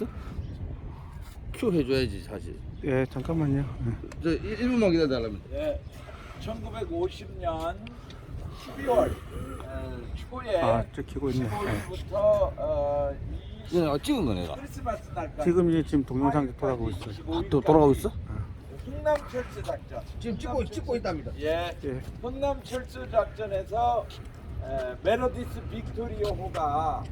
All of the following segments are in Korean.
있어? 큐 해줘야지 사실. 예, 잠깐만요. 저 1분만 기다려달라면. 예, 1950년 12월 초에 아, 저 키고 있네. 예. 15일부터 어, 이 예, 찍은 거 내가. 크리스마스 날까지 지금 이제 지금 동영상 돌아가고 있어요. 아, 또 돌아가고 있어? 흥남 철수 작전. 지금 찍고 찍고 있답니다. 예, 예. 흥남 철수 작전에서 에, 메로디스 빅토리오호가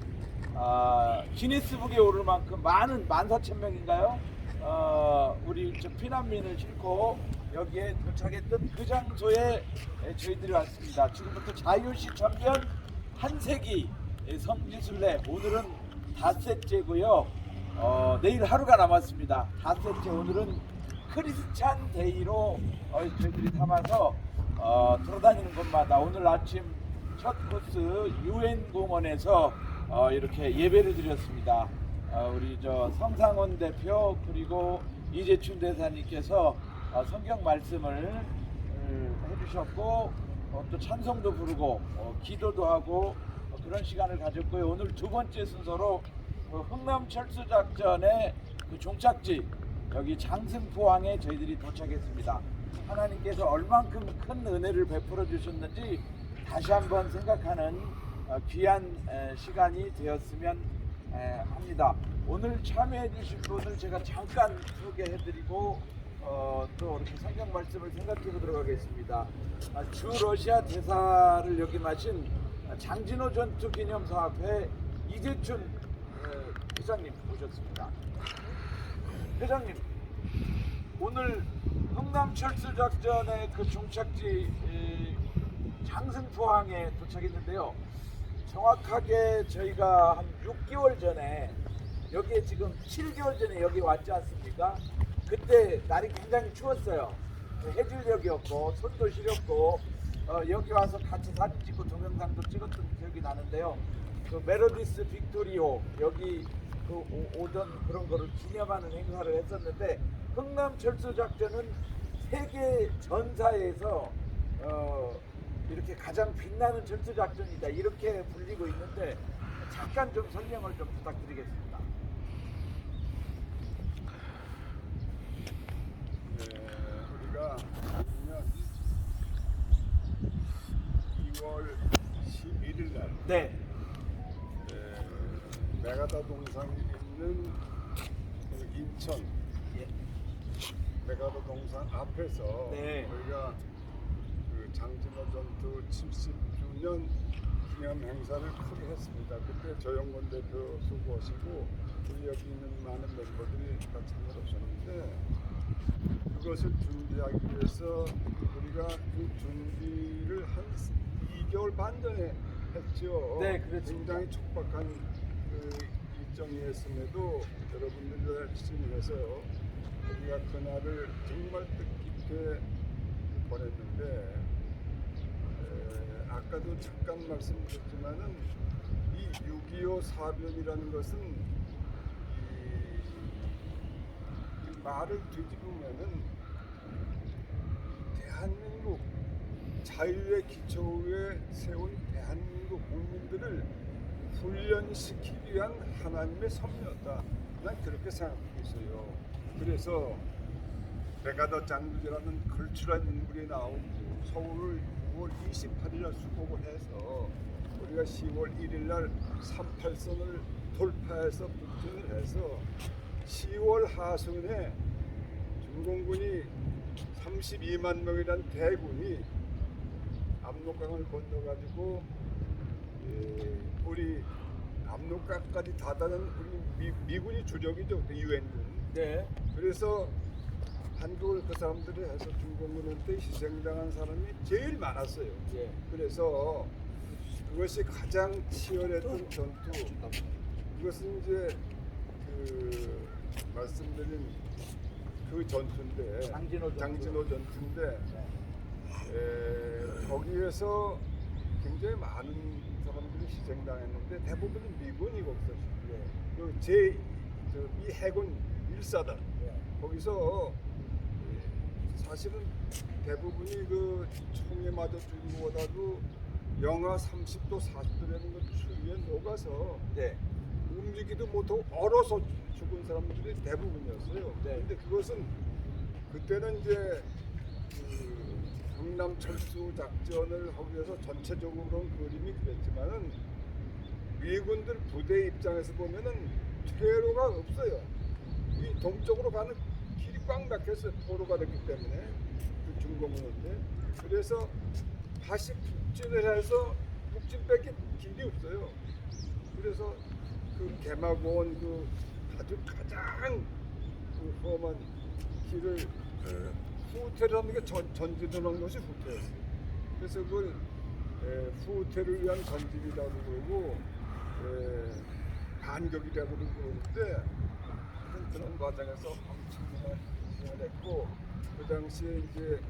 아, 기네스북에 오를 만큼 많은 14,000명인가요? 어, 우리 저 피난민을 싣고 여기에 도착했던 그 장소에 에, 저희들이 왔습니다. 지금부터 자유시 참견 한세기 성지순례 오늘은 닷새째고요. 어, 내일 하루가 남았습니다. 닷새째 오늘은 크리스찬 데이로 어, 저희들이 담아서 어, 돌아다니는 곳마다 오늘 아침 첫 코스 유엔 공원에서 어, 이렇게 예배를 드렸습니다. 어, 우리 저 성상원 대표 그리고 이재춘 대사님께서 어, 성경 말씀을 음, 해주셨고 어, 또 찬송도 부르고 어, 기도도 하고 어, 그런 시간을 가졌고요. 오늘 두 번째 순서로 그 흥남 철수 작전의 그 종착지 여기 장승포항에 저희들이 도착했습니다. 하나님께서 얼만큼 큰 은혜를 베풀어 주셨는지 다시 한번 생각하는 어, 귀한 에, 시간이 되었으면 에, 합니다. 오늘 참여해 주신 분을 제가 잠깐 소개해-드리고 어, 또 이렇게 성경 말씀을 생각해 보도록 하겠습니다. 아, 주 러시아 대사를 역임하신 장진호 전투 기념 사업회 이재춘 에, 회장님 모셨습니다. 회장님, 오늘 흥남 철수 작전의 그 종착지 에, 장승포항에 도착했는데요. 정확하게 저희가 한 6개월 전에 여기에 지금 7개월 전에 여기 왔지 않습니까? 그때 날이 굉장히 추웠어요. 해질녘이었고 손도 시렸고 어, 여기 와서 같이 사진 찍고 동영상도 찍었던 기억이 나는데요. 그 메로디스 빅토리오 여기 그 오- 오던 그런 거를 기념하는 행사를 했었는데 흥남 철수 작전은 세계 전사에서 어, 이렇게 가장 빛나는 철수 작전이다 이렇게 불리고 있는데 잠깐 좀 설명을 좀 부탁드리겠습니다. 네, 우리가 작년 2월 11일 날 네, 에, 메가다 동상이 있는 그 인천 예. 메가다 동상 앞에서 네. 우리가 그 장진호 전투 70주년 기념 행사를 크게 했습니다. 그때 조영권 대표 수고하시고 우리 여기 있는 많은 멤버들이 다 참여하셨는데 그것을 준비하기 위해서 우리가 그 준비를 한 2개월 반 전에 했죠. 네, 그렇습니다. 굉장히 촉박한 그 일정이었음에도 여러분들이 열심히 해서 우리가 그날을 정말 뜻깊게 보냈는데 에, 아까도 잠깐 말씀드렸지만은 이 6.25 사변이라는 것은 이, 이 말을 뒤집으면은 대한민국 자유의 기초 위에 세운 대한민국 국민들을 훈련시키기 위한 하나님의 섭리였다. 난 그렇게 생각하고 있어요. 그래서 베가더 장군이라는 걸출한 인물이 나오고 서울을 6월 28일 날 수복을 해서 우리가 10월 1일 날 38선을 돌파해서 북진을 해서 10월 하순에 중공군이 32만 명이란 대군이 압록강을 건너가지고 예, 우리 압록강까지 다다른 우리 미, 군이 주력이죠 그때 유엔군. 네, 그래서 한국을 그 사람들이 해서 중공군한테 희생당한 사람이 제일 많았어요. 예. 그래서 그것이 가장 치열했던 전투. 그것은 이제 그 말씀드린 그 전투인데 장진호 전투. 장진호 전투인데 에, 거기에서 굉장히 많은 사람들이 희생당했는데 대부분은 미군이 거기서 그 그제 미 해군 일사단 예. 거기서 사실은 대부분이 그 총에 맞아 죽은 것보다도 영하 30도 40도라는 것 추위에 녹아서 네, 움직이도 못하고 얼어서 죽은 사람들이 대부분이었어요. 네. 근데 그것은 그때는 이제 그 경남 철수 작전을 하기 위해서 전체적으로는 그림이 그랬지만은 미군들 부대 입장에서 보면은 퇴로가 없어요. 이 동쪽으로 가는 꽉 막혔어요. 포로가 됐기 때문에 그 중공군한테. 그래서 다시 북진을 해서 북진밖에 길이 없어요. 그래서 그 개마고원 그 아주 가장 그 험한 길을 후퇴를 하는 게 전, 전진을 하는 것이 후퇴였어요. 그래서 그걸 에, 후퇴를 위한 전진이라고 그러고 에, 반격이라고 그러는데 하여튼 그런 과정에서 엄청난 했고 그 당시에 이제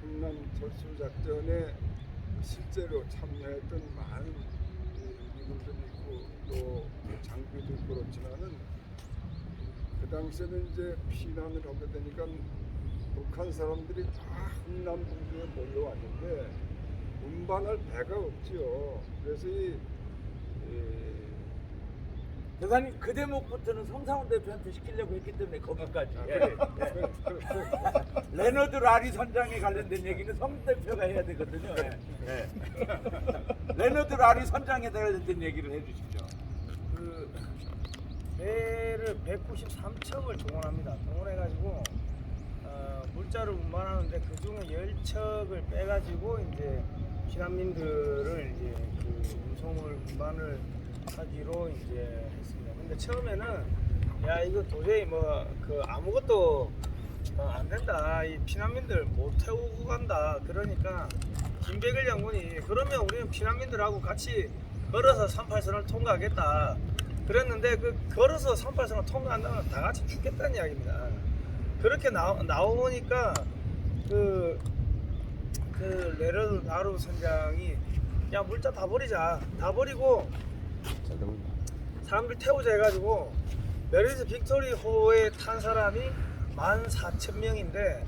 흥남 철수 작전에 실제로 참여했던 많은 이 미군들이 있고 또 장비도 그렇지만은 그 당시에는 이제 피난을 하게 되니까 북한 사람들이 다 흥남 분주에 몰려왔는데 운반할 배가 없지요. 그래서 이, 이 대사님 그 대목부터는 성상훈 대표한테 시키려고 했기 때문에 거기까지. 아, 예. 레너드 라리 선장에 관련된 얘기는 성 대표가 해야 되거든요. 예. 예. 레너드 라리 선장에 관련된 얘기를 해주십시오. 그 배를 193척을 동원합니다. 동원해가지고 어, 물자를 운반하는데 그 중에 10척을 빼가지고 이제 피난민들을 이제 그 운송을 운반을 하기로 이제 했습니다. 근데 처음에는 야 이거 도저히 뭐 그 아무것도 어, 안 된다. 이 피난민들 못 태우고 간다. 그러니까 김백일 장군이 그러면 우리는 피난민들하고 같이 걸어서 38선을 통과하겠다. 그랬는데 그 걸어서 38선을 통과한다면 다 같이 죽겠다는 이야기입니다. 그렇게 나, 나오니까 그, 그 레르 나루 선장이 야 물자 다 버리자. 다 버리고 사람들 태우자 해가지고 메리스 빅토리 호에 탄 사람이 14,000명인데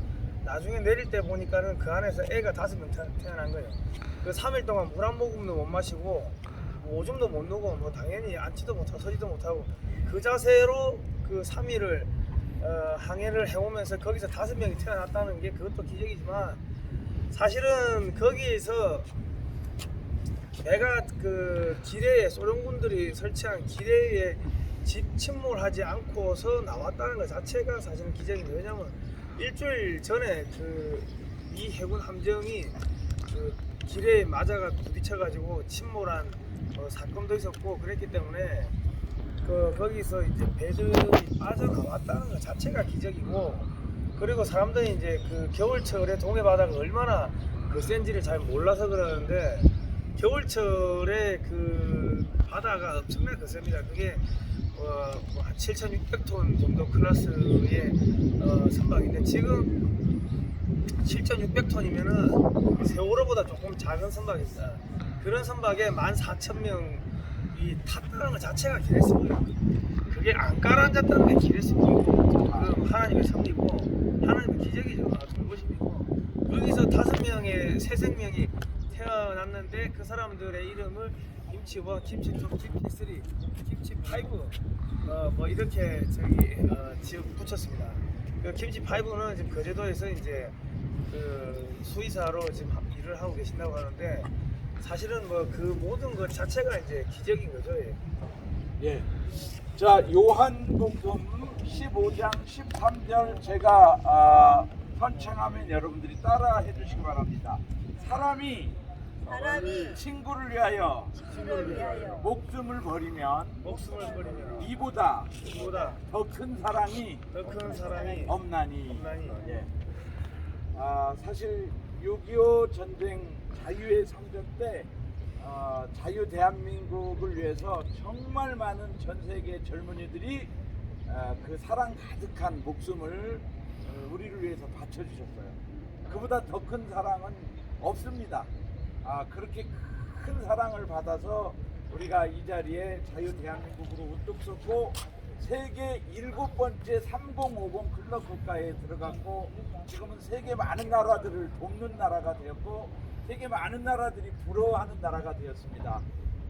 나중에 내릴 때 보니까는 그 안에서 애가 다섯 명 태- 태어난 거예요. 그 3일 동안 물 한 모금도 못 마시고 뭐 오줌도 못 누고 뭐 당연히 앉지도 못하고 서지도 못하고 그 자세로 그 3일을 어, 항해를 해오면서 거기서 다섯 명이 태어났다는 게 그것도 기적이지만 사실은 거기에서 내가 그 기뢰에 소련군들이 설치한 기뢰에 집 침몰하지 않고서 나왔다는 것 자체가 사실은 기적입니다. 왜냐하면 일주일 전에 그 이 해군 함정이 그 기뢰에 맞아가 부딪혀가지고 침몰한 어, 사건도 있었고 그랬기 때문에 그 거기서 이제 배들이 빠져나왔다는 것 자체가 기적이고 그리고 사람들이 이제 그 겨울철에 동해 바다가 얼마나 그 센지를 잘 몰라서 그러는데 겨울철에 그 바다가 엄청나게 거셉니다. 그게 어, 뭐한 7,600톤 정도 클래스의 어, 선박인데 지금 7,600톤이면은 세월호보다 조금 작은 선박입니다. 그런 선박에 14,000명이 탔다는 것 자체가 기랬습니다. 그게 안 깔아앉았다는 게 기랬습니다. 그럼 하나님의 섭리고 하나님의 기적이죠. 아, 존보심이고 여기서 다섯 명의 새 생명이 태어났는데 그 사람들의 이름을 김치 1, 김치 2, 김치 3, 김치 5 어, 뭐 이렇게 저기 어, 지어 붙였습니다. 그 김치 5는 지금 거제도에서 이제 그 수의사로 지금 하- 일을 하고 계신다고 하는데 사실은 뭐 그 모든 것 자체가 이제 기적인 거죠. 예. 예. 자, 요한복음 15장 13절 제가 아, 선창하면 여러분들이 따라 해 주시기 바랍니다. 사람이 사람이 친구를 위하여 친구를 위하여 목숨을 버리면 목숨을 버리면 이보다 보다 더 큰 사랑이 더 큰 사랑이 없나니. 없나니. 예. 아, 사실 6.25 전쟁 자유의 성전 때 어, 자유 대한민국을 위해서 정말 많은 전 세계 젊은이들이 어, 그 사랑 가득한 목숨을 어, 우리를 위해서 바쳐주셨어요. 그보다 더 큰 사랑은 없습니다. 아, 그렇게 큰 사랑을 받아서 우리가 이 자리에 자유 대한민국으로 우뚝 섰고 세계 일곱 번째 3050 클럽 국가에 들어갔고 지금은 세계 많은 나라들을 돕는 나라가 되었고 세계 많은 나라들이 부러워하는 나라가 되었습니다.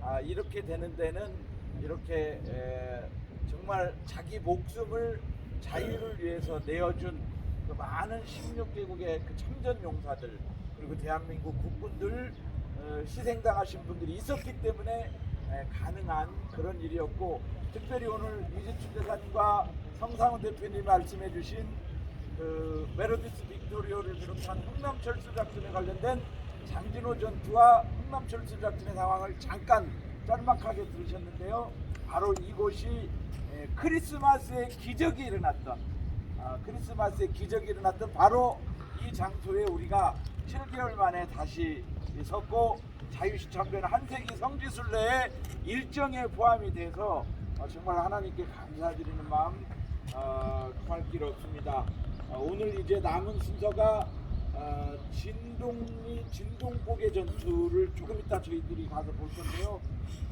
아, 이렇게 되는 데는 이렇게 에, 정말 자기 목숨을 자유를 위해서 내어준 그 많은 16개국의 그 참전 용사들 그리고 대한민국 국군들 어, 희생당하신 분들이 있었기 때문에 에, 가능한 그런 일이었고 특별히 오늘 이재춘 대사님과 성상훈 대표님 말씀해 주신 그 메로디스 빅토리오를 비롯한 흥남 철수 작전에 관련된 장진호 전투와 흥남 철수 작전의 상황을 잠깐 짤막하게 들으셨는데요. 바로 이곳이 에, 크리스마스의 기적이 일어났던 아, 크리스마스의 기적이 일어났던 바로 이 장소에 우리가 7개월 만에 다시 섰고 자유시 참변 한세기 성지순례의 일정에 포함이 돼서 어, 정말 하나님께 감사드리는 마음 어, 정말 길었습니다. 어, 오늘 이제 남은 순서가 어, 진동리 진동고개 전투를 조금 이따 저희들이 가서 볼 건데요.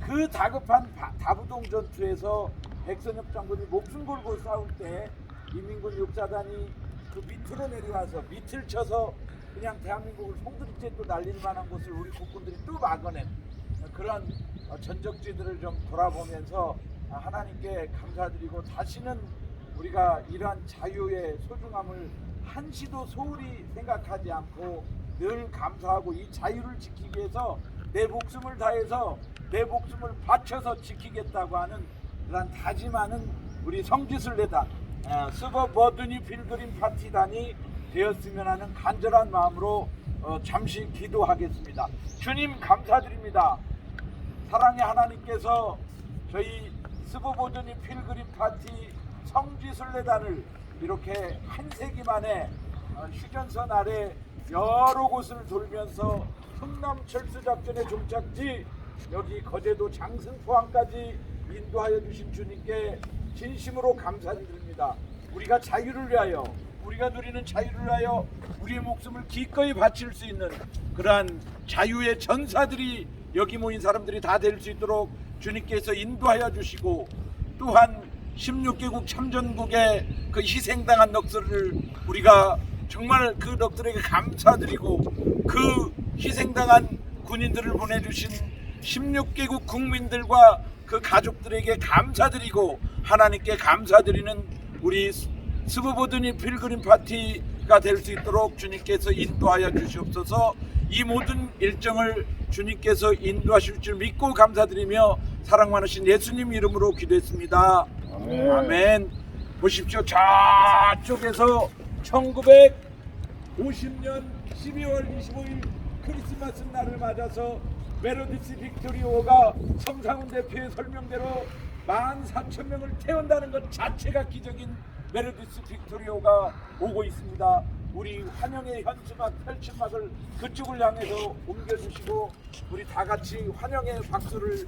그 다급한 바- 다부동 전투에서 백선엽 장군이 목숨 걸고 싸울 때 인민군 육사단이 그 밑으로 내려와서 밑을 쳐서 그냥 대한민국을 송두리째 또 날릴 만한 곳을 우리 국군들이 또 막아낸 그런 어, 전적지들을 좀 돌아보면서 아, 하나님께 감사드리고 다시는 우리가 이러한 자유의 소중함을 한시도 소홀히 생각하지 않고 늘 감사하고 이 자유를 지키기 위해서 내 목숨을 다해서 내 목숨을 바쳐서 지키겠다고 하는 그런 다짐하는 우리 성지순례단 어, 스버 버드니 필그림 파티단이 되었으면 하는 간절한 마음으로 어, 잠시 기도하겠습니다. 주님 감사드립니다. 사랑의 하나님께서 저희 스보보드니 필그림 파티 성지순례단을 이렇게 한 세기 만에 어, 휴전선 아래 여러 곳을 돌면서 흥남 철수 작전의 종착지 여기 거제도 장승포항까지 인도하여 주신 주님께 진심으로 감사드립니다. 우리가 자유를 위하여 우리가 누리는 자유를 위하여 우리의 목숨을 기꺼이 바칠 수 있는 그러한 자유의 전사들이 여기 모인 사람들이 다 될 수 있도록 주님께서 인도하여 주시고 또한 16개국 참전국의 그 희생당한 넋들을 우리가 정말 그 넋들에게 감사드리고 그 희생당한 군인들을 보내주신 16개국 국민들과 그 가족들에게 감사드리고 하나님께 감사드리는 우리 스브보드니 필그림 파티가 될 수 있도록 주님께서 인도하여 주시옵소서 이 모든 일정을 주님께서 인도하실 줄 믿고 감사드리며 사랑 많으신 예수님 이름으로 기도했습니다. 아멘. 보십시오. 저쪽에서 1950년 12월 25일 크리스마스 날을 맞아서 메로디스 빅토리오가 성상훈 대표의 설명대로 14,000명을 태운다는 것 자체가 기적인 메로디스 빅토리오가 오고 있습니다. 우리 환영의 현수막 펼침막을 그쪽을 향해서 옮겨주시고 우리 다 같이 환영의 박수를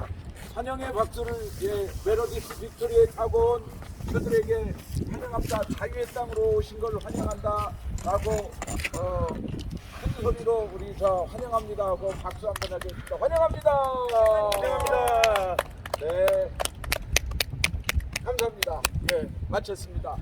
환영의 박수를 예, 메로디스 빅토리에 타고 온 그들에게 환영합니다. 자유의 땅으로 오신 걸 환영한다. 라고 어, 큰 소리로 우리 저 환영합니다 하고 박수 한번 하겠습니다. 환영합니다. 환영합니다. 네. 감사합니다. 예, 마쳤습니다.